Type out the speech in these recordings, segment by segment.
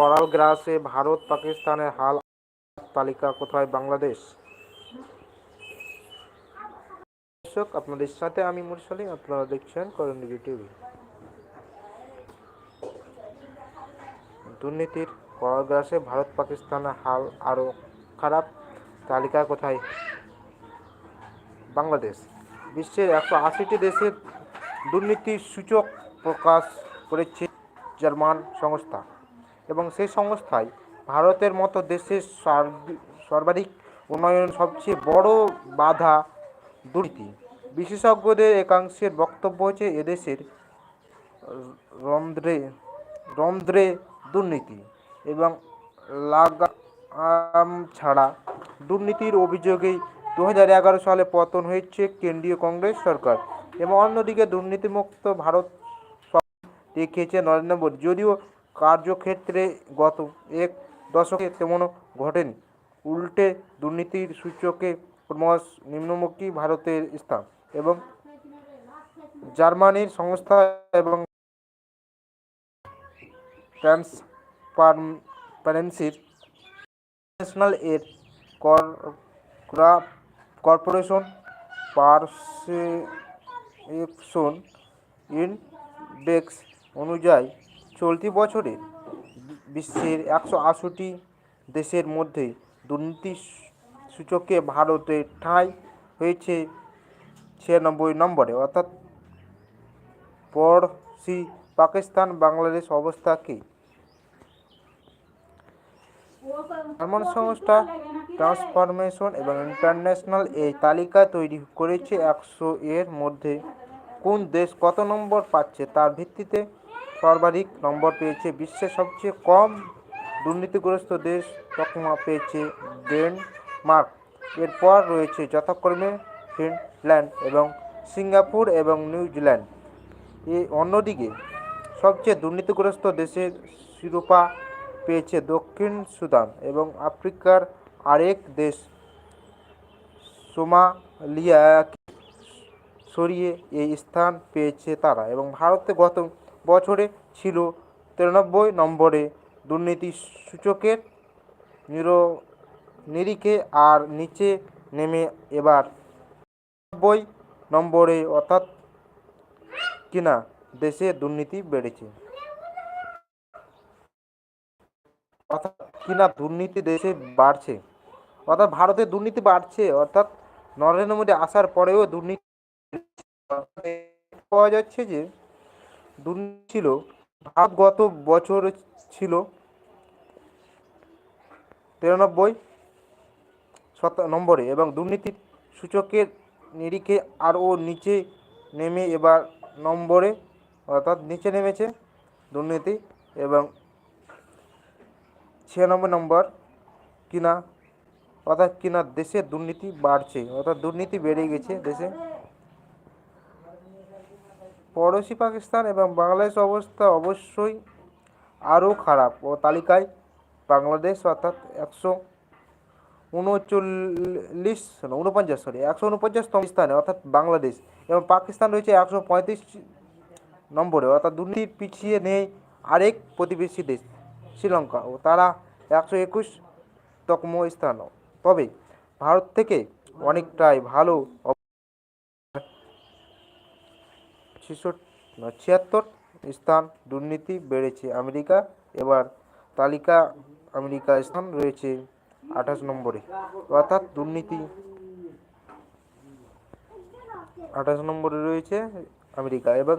করাল গ্রাসে ভারত পাকিস্তানের হাল তালিকা, কোথায় বাংলাদেশ? দর্শক, আপনাদের সাথে আমি মুরসালি, আপনারা দেখছেন করণীয় টিভি। দুর্নীতির করাল গ্রাসে ভারত পাকিস্তানের হাল আরও খারাপ, তালিকা কোথায়? বাংলাদেশ। বিশ্বের একশো আশিটি দেশের দুর্নীতির সূচক প্রকাশ করেছে জার্মান সংস্থা। এবং সেই সংস্থায় ভারতের মতো দেশের সার্ব- সর্বাধিক উন্নয়ন সবচেয়ে বড় বাধা দুর্নীতি। বিশেষজ্ঞদের একাংশের বক্তব্য হচ্ছে এদেশের রন্ধ্রে রন্ধ্রে দুর্নীতি এবং লাগাম ছাড়া দুর্নীতির অভিযোগেই দু এগারো সালে পতন হয়েছে কেন্দ্রীয় কংগ্রেস সরকার এবং অন্যদিকে দুর্নীতিমুক্ত ভারত দেখিয়েছে নরেন্দ্র মোদী। যদিও কার্যক্ষেত্রে গত এক দশকে তেমনও ঘটেনি। উল্টে দুর্নীতির সূচকে ক্রমশ নিম্নমুখী ভারতের স্থান এবং জার্মানির সংস্থা এবং ট্রান্সপারেন্সির ন্যাশনাল এর কর্পোরেশন পারসেপশন ইন্ডেক্স অনুযায়ী চলতি বছরে বিশ্বের একশো আশিটি দেশের মধ্যে দুর্নীতি সূচকে ভারতের ঠাঁই হয়েছে ছিয়ানব্বই নম্বরে। অর্থাৎ পড়শি পাকিস্তান বাংলাদেশ অবস্থা কী? জার্মান সংস্থা ট্রান্সফরমেশন এবং ইন্টারন্যাশনাল এই তালিকা তৈরি করেছে একশো এর মধ্যে। কোন দেশ কত নম্বর পাচ্ছে তার ভিত্তিতে সর্বাধিক নম্বর পেয়েছে বিশ্বের সবচেয়ে কম দুর্নীতিগ্রস্ত দেশ তকমা পেয়েছে ডেনমার্ক। এরপর রয়েছে যথাক্রমে ফিনল্যান্ড এবং সিঙ্গাপুর এবং নিউজিল্যান্ড এ অন্যদিকে সবচেয়ে দুর্নীতিগ্রস্ত দেশের শিরোপা পেয়েছে দক্ষিণ সুদান এবং আফ্রিকার আরেক দেশ সোমালিয়াকে সরিয়ে এই স্থান পেয়েছে তারা এবং ভারতে গত বছরে ছিল তিরানব্বই নম্বরে দুর্নীতি সূচকের নির, নিরিখে আর নিচে নেমে এবার নব্বই নম্বরে, অর্থাৎ কিনা দেশে দুর্নীতি বেড়েছে। অর্থাৎ কিনা দুর্নীতি দেশে বাড়ছে। অর্থাৎ ভারতে দুর্নীতি বাড়ছে, অর্থাৎ নরেন্দ্র মোদী আসার পরেও দুর্নীতি পাওয়া যাচ্ছে যে ছিল ভারত গত বছর ছিল। তিরানব্বই নম্বরে এবং দুর্নীতির সূচকের নিরিখে আরও নিচে নেমে এবার নম্বরে, অর্থাৎ নিচে নেমেছে দুর্নীতি এবং ছিয়ানব্বই নম্বর কিনা, অর্থাৎ কিনা দেশে দুর্নীতি বাড়ছে, অর্থাৎ দুর্নীতি বেড়ে গেছে দেশে। পড়োশি পাকিস্তান এবং বাংলাদেশ অবস্থা অবশ্যই আরও খারাপ ও তালিকায় বাংলাদেশ অর্থাৎ একশো উনচল্লিশ উনপঞ্চাশ সরি একশো উনপঞ্চাশতম স্থানে অর্থাৎ বাংলাদেশ এবং পাকিস্তান রয়েছে একশো পঁয়ত্রিশ নম্বরে অর্থাৎ দুর্নীতি পিছিয়ে নেই আরেক প্রতিবেশী দেশ শ্রীলঙ্কা ও তারা একশো একুশ তকম স্থান তবে ভারত থেকে অনেকটাই ভালো ছিয়াত্তর স্থান দুর্নীতি বেড়েছে আমেরিকা। এবার তালিকা আমেরিকা স্থান রয়েছে আঠাশ নম্বরে। অর্থাৎ দুর্নীতি আঠাশ নম্বরে রয়েছে আমেরিকা এবং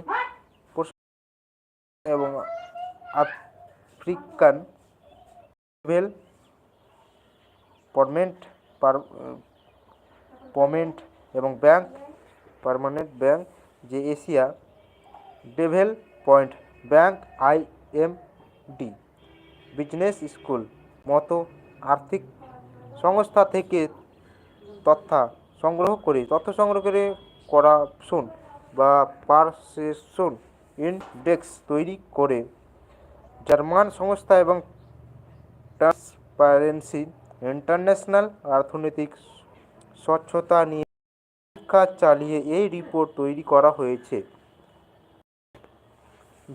এবং আফ্রিকান ভেল পারমেন্ট পার পমেন্ট এবং ব্যাংক, পারমানেন্ট ব্যাংক যে Asia development bank IMD business school, মতো আর্থিক সংস্থা থেকে তথ্য সংগ্রহ করে, তথ্য সংগ্রহ করে করাপশন বা পারসেপশন ইন্ডেক্স তৈরি করে জার্মান সংস্থা এবং ট্রান্সপারেন্সি ইন্টারন্যাশনাল অর্থনৈতিক স্বচ্ছতা নিয়ে পরীক্ষা চালিয়ে এই রিপোর্ট তৈরি করা হয়েছে।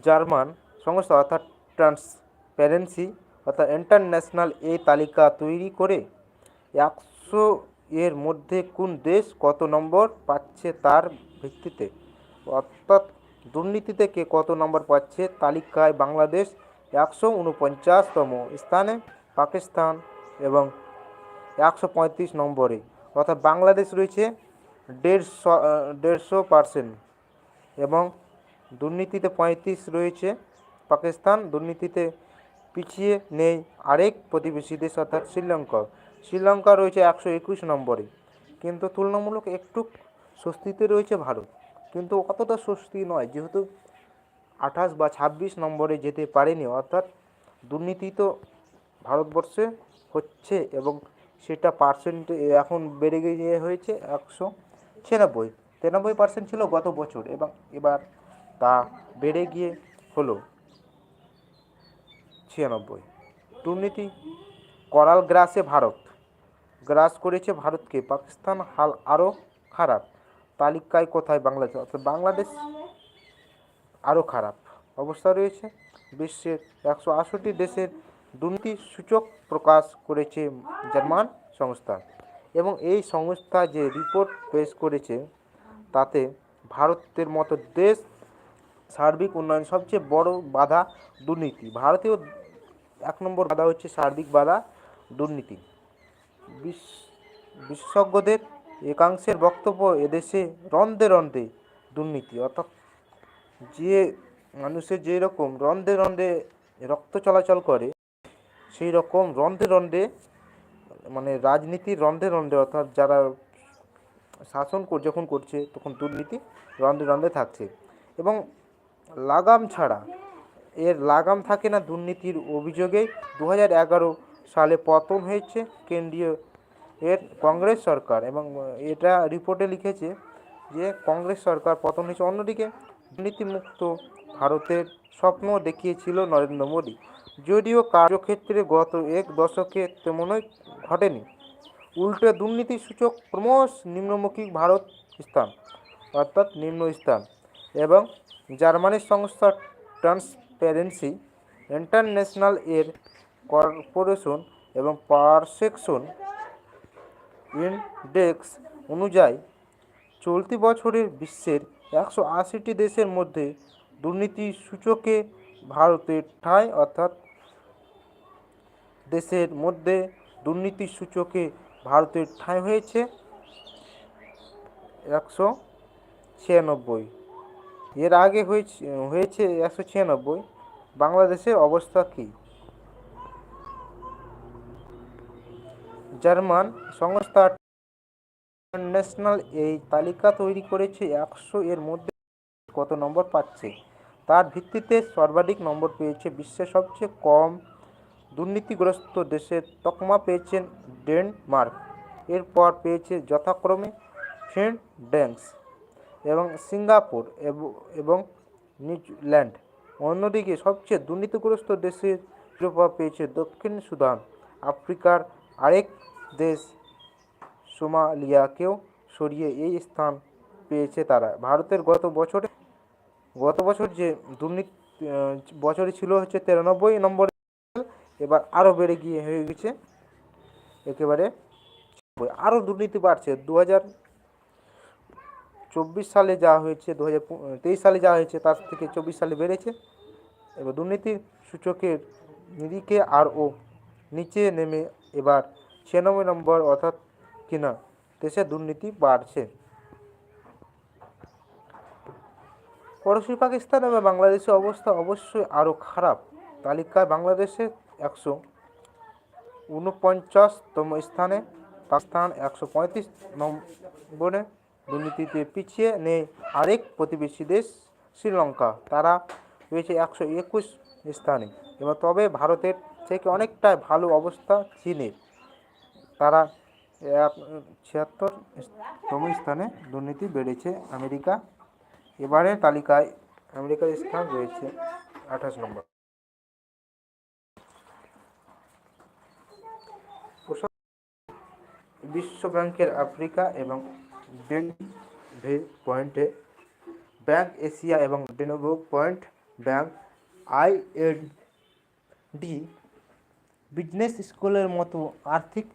জার্মান সংস্থা অর্থাৎ ট্রান্সপ্যারেন্সি অর্থাৎ ইন্টারন্যাশনাল এই তালিকা তৈরি করে একশো এর মধ্যে কোন দেশ কত নম্বর পাচ্ছে তার ভিত্তিতে। অর্থাৎ দুর্নীতি থেকে কত নম্বর পাচ্ছে তালিকায় বাংলাদেশ একশো উনপঞ্চাশতম স্থানে, পাকিস্তান এবং একশো পঁয়ত্রিশ নম্বরে। অর্থাৎ বাংলাদেশ রয়েছে দেড়শো দেড়শো পার্সেন্ট এবং দুর্নীতিতে পঁয়ত্রিশ রয়েছে। পাকিস্তান দুর্নীতিতে পিছিয়ে নেই আরেক প্রতিবেশী দেশ অর্থাৎ শ্রীলঙ্কা। শ্রীলঙ্কা রয়েছে একশো একুশ নম্বরে, কিন্তু তুলনামূলক একটু স্বস্তিতে রয়েছে ভারত। কিন্তু অতটা স্বস্তি নয়, যেহেতু আঠাশ বা ছাব্বিশ নম্বরে যেতে পারেনি, অর্থাৎ দুর্নীতি তো ভারতবর্ষে হচ্ছে এবং সেটা পার্সেন্ট এখন বেড়ে গিয়ে হয়েছে একশো ছিয়ানব্বই, তিরানব্বই পার্সেন্ট ছিল গত বছর এবং এবার তা বেড়ে গিয়ে হলো ছিয়ানব্বই। দুর্নীতি করাল গ্রাসে ভারত। গ্রাস করেছে ভারতকে। পাকিস্তান হাল আরও খারাপ। তালিকায় কোথায় বাংলাদেশ? অর্থাৎ বাংলাদেশ আরও খারাপ অবস্থা রয়েছে। বিশ্বের একশো আটষট্টি দেশের দুর্নীতি সূচক প্রকাশ করেছে জার্মান সংস্থা। এবং এই সংস্থা যে রিপোর্ট পেশ করেছে, তাতে ভারতের মতো দেশ সার্বিক উন্নয়ন সবচেয়ে বড় বাধা দুর্নীতি। ভারতীয় এক নম্বর বাধা হচ্ছে সার্বিক বাধা দুর্নীতি। বিশ- বিশেষজ্ঞদের একাংশের বক্তব্য এদেশে রন্ধে রন্ধে দুর্নীতি, অর্থাৎ যে মানুষের যে রকম রন্ধে রন্ধে রক্ত চলাচল করে সেই রকম রন্ধে রন্ধে মানে রাজনীতির রন্ধে রন্ধে অর্থাৎ যারা শাসন যখন করছে, তখন দুর্নীতি রন্ধে রন্ধে থাকছে। এবং লাগাম ছাড়া, এর লাগাম থাকে না দুর্নীতির অভিযোগে। দু সালে পতন হয়েছে কেন্দ্রীয়, এর কংগ্রেস সরকার। এবং এটা রিপোর্টে লিখেছে যে, কংগ্রেস সরকার পতন হয়েছে অন্যদিকে। দুর্নীতিমুক্ত ভারতের স্বপ্ন দেখিয়েছিল নরেন্দ্র মোদী। যদিও কার্যক্ষেত্রে গত এক দশকে তেমনই ঘটেনি। উল্টে দুর্নীতি সূচক ক্রমশ নিম্নমুখী ভারত স্থান, অর্থাৎ নিম্ন স্থান, এবং জার্মানির সংস্থা ট্রান্সপারেন্সি ইন্টারন্যাশনাল এর কর্পোরেশন এবং পারসেকশন ইনডেক্স অনুযায়ী চলতি বছরের বিশ্বের একশো আশিটি দেশের মধ্যে দুর্নীতি সূচকে ভারতের ঠাঁই, অর্থাৎ দেশের মধ্যে দুর্নীতি সূচকে ভারতের ঠাঁই হয়েছে। একশো ছিয়ানব্বই। এর আগে হয়েছে হয়েছে একশো ছিয়ানব্বই। বাংলাদেশের অবস্থা কী? জার্মান সংস্থা ইন্টারন্যাশনাল এই তালিকা তৈরি করেছে। একশো এর মধ্যে কত নম্বর পাচ্ছে? তার ভিত্তিতে সর্বাধিক নম্বর পেয়েছে বিশ্বের সবচেয়ে কম দুর্নীতিগ্রস্ত দেশের তকমা পেয়েছেন ডেনমার্ক। এরপর পেয়েছে যথাক্রমে ফিনল্যান্ড এবং সিঙ্গাপুর এবং নিউজিল্যান্ড। অন্যদিকে সবচেয়ে দুর্নীতিগ্রস্ত দেশের শিরোপা পেয়েছে দক্ষিণ সুদান, আফ্রিকার আরেক দেশ সোমালিয়াকেও সরিয়ে এই স্থান পেয়েছে তারা। ভারতের গত বছরে, গত বছর যে দুর্নীতি বছরে ছিল হচ্ছে তিরানব্বই নম্বরে এবার আরও বেড়ে গিয়ে হয়ে গেছে। একেবারে আরও দুর্নীতি বাড়ছে। দু চব্বিশ সালে যা হয়েছে দু হাজার তেইশ সালে যা হয়েছে, তার থেকে চব্বিশ সালে বেড়েছে। এবার দুর্নীতির সূচকের নিরিখে আর ও নিচে নেমে এবার ছিয়ানব্বই নম্বর অর্থাৎ কিনা, দেশে দুর্নীতি বাড়ছে। পড়োশী পাকিস্তান এবং বাংলাদেশের অবস্থা অবশ্যই আরও খারাপ। তালিকায় বাংলাদেশে একশো উনপঞ্চাশতম স্থানে পাকিস্তান একশো পঁয়ত্রিশ নম্বরে। দুর্নীতিতে পিছিয়ে নেই আরেক প্রতিবেশী দেশ শ্রীলঙ্কা, তারা রয়েছে একশো একুশ স্থানে। এবং তবে ভারতের থেকে অনেকটাই ভালো অবস্থা চীনের। তারা এক ছিয়াত্তর তম স্থানে দুর্নীতি বেড়েছে আমেরিকা। এবারে তালিকায় আমেরিকার স্থান রয়েছে আঠাশ নম্বর। বিশ্ব ব্যাংকের আফ্রিকা এবং ডেনভে পয়েন্টে, ব্যাংক এশিয়া এবং ডেনোভো পয়েন্ট ব্যাংক আইএনডি বিজনেস স্কুলের মতো আর্থিক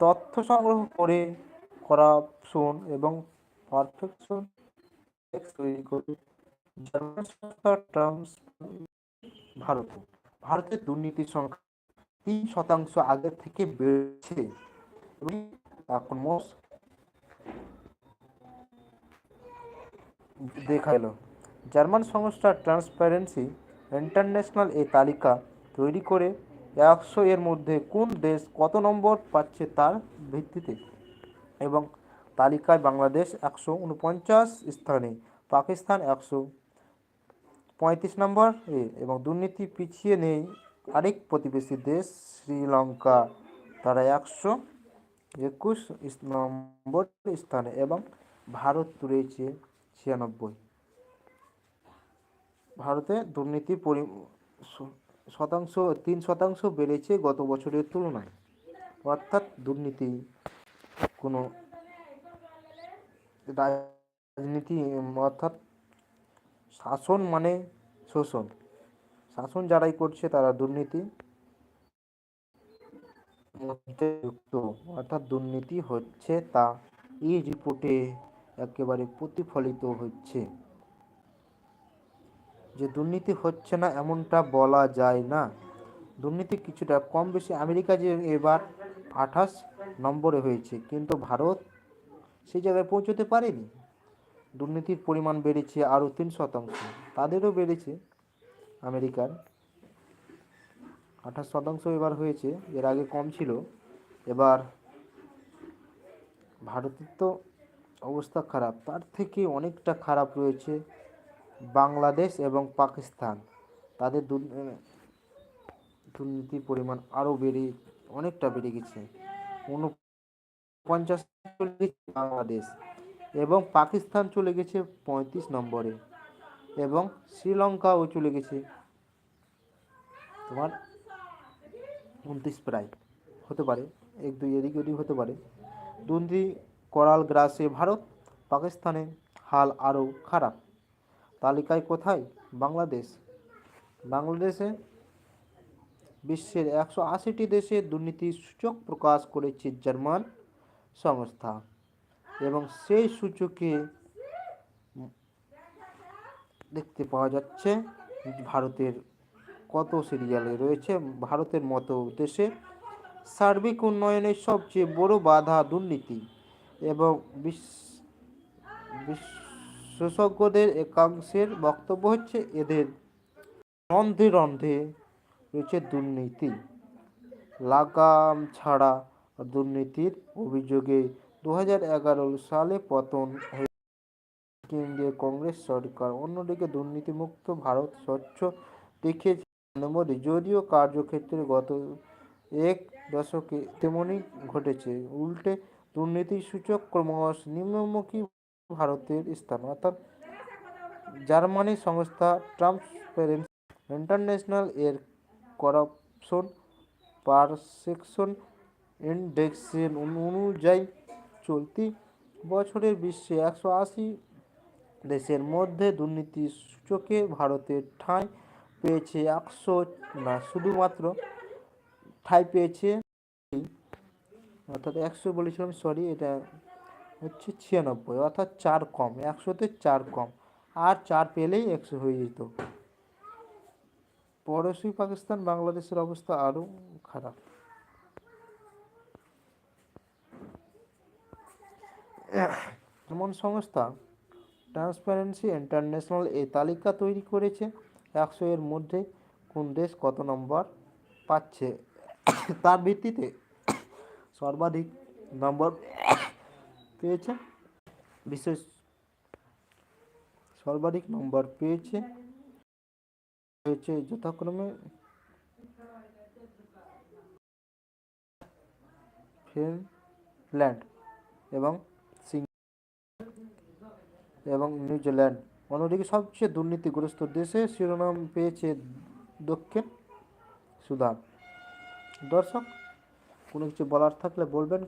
তথ্য সংগ্রহ করে করাপশন এবং পারফেকশন তৈরি করে জার্মান সংস্থা ট্রান্স ভারত ভারতের দুর্নীতির সংখ্যা তিন শতাংশ আগের থেকে বেড়েছে। এখন দেখা এলো জার্মান সংস্থা ট্রান্সপারেন্সি ইন্টারন্যাশনাল এই তালিকা তৈরি করে একশো এর মধ্যে কোন দেশ কত নম্বর পাচ্ছে তার ভিত্তিতে? এবং তালিকায় বাংলাদেশ একশো উনপঞ্চাশ স্থানে, পাকিস্তান একশো পঁয়ত্রিশ নম্বর এবং দুর্নীতি পিছিয়ে নেই আরেক প্রতিবেশী দেশ শ্রীলঙ্কা। তারা একশো একুশ নম্বর স্থানে এবং ভারত রয়েছে ছিয়ানব্বই। ভারতে দুর্নীতি পরি শতাংশ, তিন শতাংশ বেড়েছে গত বছরের তুলনায়। অর্থাৎ দুর্নীতি কোনো রাজনীতি, অর্থাৎ শাসন মানে শোষণ। শাসন যারাই করছে তারা দুর্নীতি মধ্যে যুক্ত। অর্থাৎ দুর্নীতি হচ্ছে তা। এই রিপোর্টে একেবারে প্রতিফলিত হচ্ছে। যে দুর্নীতি হচ্ছে না এমনটা বলা যায় না। দুর্নীতি কিছুটা কম বেশি আমেরিকা যে এবার আঠাশ নম্বরে হয়েছে, কিন্তু ভারত সেই জায়গায় পৌঁছতে পারেনি। দুর্নীতির পরিমাণ বেড়েছে আরও তিন শতাংশ। তাদেরও বেড়েছে। আমেরিকার। আঠাশ শতাংশ এবার হয়েছে, এর আগে কম ছিল। এবার ভারতের তো অবস্থা খারাপ, তার থেকে অনেকটা খারাপ রয়েছে বাংলাদেশ এবং পাকিস্তান। তাদের দুর্নীতির পরিমাণ আরও বেড়ে, অনেকটা বেড়ে গেছে। উনপঞ্চাশ বাংলাদেশ এবং পাকিস্তান চলে গেছে পঁয়ত্রিশ নম্বরে। এবং শ্রীলঙ্কাও চলে গেছে। তোমার উনত্রিশ প্রায় হতে পারে, এক দুই এদিক ওদিক হতে পারে। দুর্নীতি করাল গ্রাসে ভারত, পাকিস্তানে হাল আরও খারাপ। তালিকায় কোথায়? বাংলাদেশ। বাংলাদেশে বিশ্বের একশো আশিটি দেশে দুর্নীতির সূচক প্রকাশ করেছে জার্মান সংস্থা এবং সেই সূচকে দেখতে পাওয়া যাচ্ছে ভারতের কত সিরিয়ালে রয়েছে। ভারতের মতো দেশে সার্বিক উন্নয়নের সবচেয়ে বড় বাধা দুর্নীতি এবং বিশ- বিশেষজ্ঞদের একাংশের বক্তব্য হচ্ছে এদের রন্ধে রন্ধে রয়েছে দুর্নীতি। লাগাম ছাড়া দুর্নীতির অভিযোগে দু হাজার এগারো সালে পতন কেন্দ্রীয় কংগ্রেস সরকার। অন্যদিকে দুর্নীতিমুক্ত ভারত স্বচ্ছ দেখিয়েছে মোদী যদিও কার্যক্ষেত্রে গত এক দশকে তেমনই ঘটেছে। উল্টে দুর্নীতির সূচক ক্রমশ নিম্নমুখী ভারতের স্থান। অর্থাৎ জার্মানি সংস্থা ট্রান্সপারেন্সি ইন্টারন্যাশনাল এর করাপশন পারসেকশন ইন্ডেক্সের অনুযায়ী চলতি বছরের বিশ্বে একশো আশি মধ্যে দুর্নীতির সূচকে ভারতের ঠাঁই পেয়েছে একশো না, শুধুমাত্র ঠাঁই পেয়েছে অর্থাৎ একশো বলেছিলাম সরি এটা হচ্ছে ছিয়ানব্বই, অর্থাৎ চার কম, একশোতে চার কম, আর চার পেলেই একশো হয়ে যেত। পড়োশি পাকিস্তান, বাংলাদেশের অবস্থা আরও খারাপ। এমন সংস্থা ট্রান্সপারেন্সি ইন্টারন্যাশনাল এই তালিকা তৈরি করেছে। একশো এর মধ্যে কোন দেশ কত নম্বর পাচ্ছে? তার ভিত্তিতে সর্বাধিক নম্বর পেয়েছে। বিশেষ সর্বাধিক নম্বর পেয়েছে হয়েছে যথাক্রমে ফিনল্যান্ড এবং এবং নিউজিল্যান্ড। অন্যদিকে সবচেয়ে দুর্নীতিগ্রস্ত দেশে শিরোনাম পেয়েছে দক্ষিণ সুদান। দর্শক, কোনো কিছু বলার থাকলে বলবেন?